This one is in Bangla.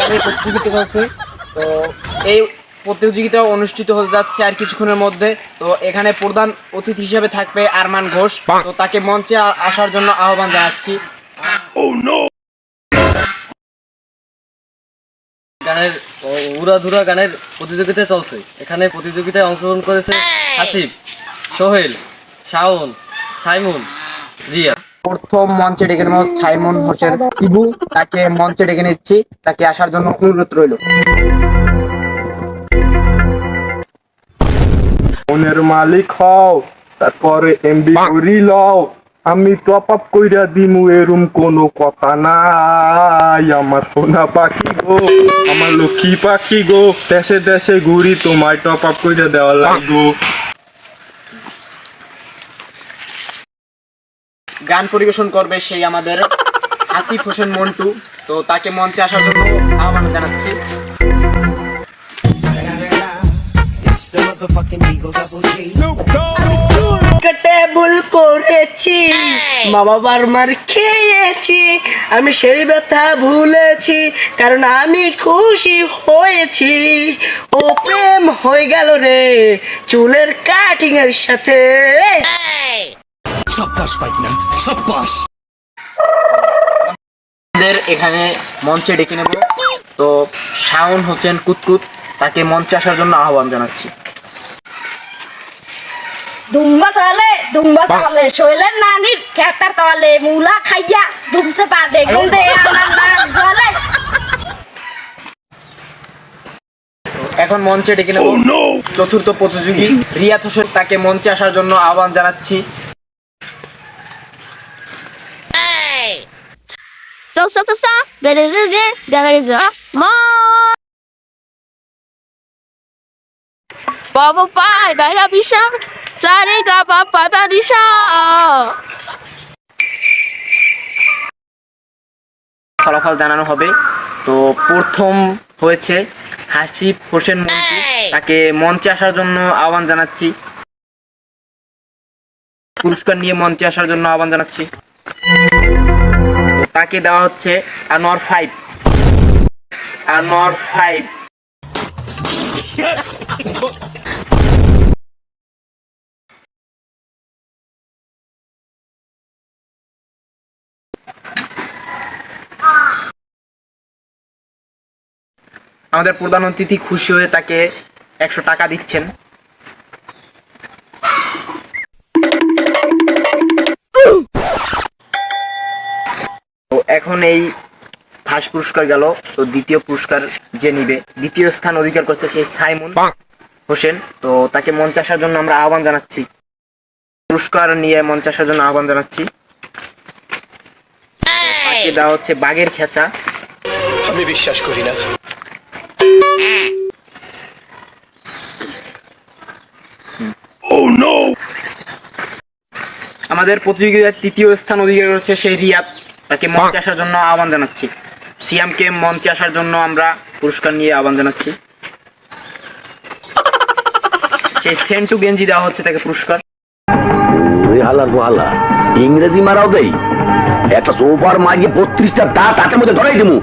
গানের প্রতিযোগিতা চলছে। তো এই প্রতিযোগিতা অনুষ্ঠিত হতে যাচ্ছে আর কিছুক্ষণের মধ্যে। তো এখানে প্রধান অতিথি হিসেবে থাকবে আরমান ঘোষ। তো তাকে মঞ্চে আসার জন্য আহ্বান জানাচ্ছি। গানের উড়াধুরা গানের প্রতিযোগিতা চলছে। এখানে প্রতিযোগিতায় অংশগ্রহণ করেছে হাসিব সোহেল শাওন সাইমুন রিয়া। প্রথম মঞ্চে ডেকে নেব সাইমন হোসেন ইবু। তাকে মঞ্চে ডেকে নিচ্ছি। তাকে আসার জন্য অনুরোধ রইল। ফোনের মালিক হও, তারপরে এমবি করি লও। আমি টপ আপ কইরা দিমু, এরম কোনো কথা নাই। আমার সোনা পাখি গো, আমার লক্ষ্মী পাখি গো। দেশে দেশে ঘুরি, তোমায় টপ আপ কইরা দেওয়া লাগবো। গান পরিবেশন করবে সেই আমাদের আসিফ হোসেন মন্টু। তো তাকে মঞ্চে আসার জন্য আহ্বান জানাচ্ছি। ভুল করেছি মা বাবার মার খেয়েছি আমি সেই ব্যথা ভুলেছি কারণ আমি খুশি হয়েছি। ও প্রেম হয়ে গেল রে চুলের কাটিং এর সাথে আমাদের এখানে মঞ্চে ডেকে নেব। তো শাওন হোসেন কুতকুত তাকে মঞ্চে আসার জন্য আহ্বান জানাচ্ছি। দুম্বা চালে দুম্বা চালে শৈলের নানির খেতার তলে মুলা খাইয়া দুমছে পা দেখুন দে আমার নাক জলে। এখন মঞ্চে ডেকে নেব। চতুর্থ প্রতিযোগী রিয়াত হোসেন তাকে মঞ্চে আসার জন্য আহ্বান জানাচ্ছি। So so so so. Baba pai, dai da bisha, sare ga ba pa da disha. ফলাফল জানানো হবে। তো প্রথম হয়েছে হাসিফ হোসেন মন্টু তাকে মঞ্চে আসার জন্য আহ্বান জানাচ্ছি। পুরস্কার নিয়ে মঞ্চে আসার জন্য আহ্বান জানাচ্ছি। তাকে দেওয়া হচ্ছে আনোয়ার ফাইভ। আনোয়ার ফাইভ। আমাদের প্রধান অতিথি খুশি হয়ে তাকে একশো টাকা দিচ্ছেন। এখন এই ফার্স্ট পুরস্কার গেল তো দ্বিতীয় পুরস্কার যে নিবে দ্বিতীয় স্থান অধিকার করছে সেই সাইমন হোসেন। তো তাকে মঞ্চে আসার জন্য আমরা আহ্বান জানাচ্ছি। পুরস্কার নিয়ে মঞ্চে আসার জন্য আহ্বান জানাচ্ছি। তাকে দেওয়া হচ্ছে বাঘের খেচা। আমি বিশ্বাস করি না। আমাদের প্রতিযোগিতার তৃতীয় স্থান অধিকার করেছে সেই রিয়াদ। তাকে মঞ্চে আসার জন্য আহ্বান জানাচ্ছি। সিয়ামকে মঞ্চে আসার জন্য আমরা পুরস্কার নিয়ে আহ্বান জানাচ্ছি। সেই সেন্টু গেঞ্জি দেওয়া হচ্ছে তাকে পুরস্কার। ওই হালার গোহালা। ইংরেজি মারাও দেই। একটা সোফার মাঝে বত্রিশটা দাঁত হাতের মধ্যে ধরাই দিমু।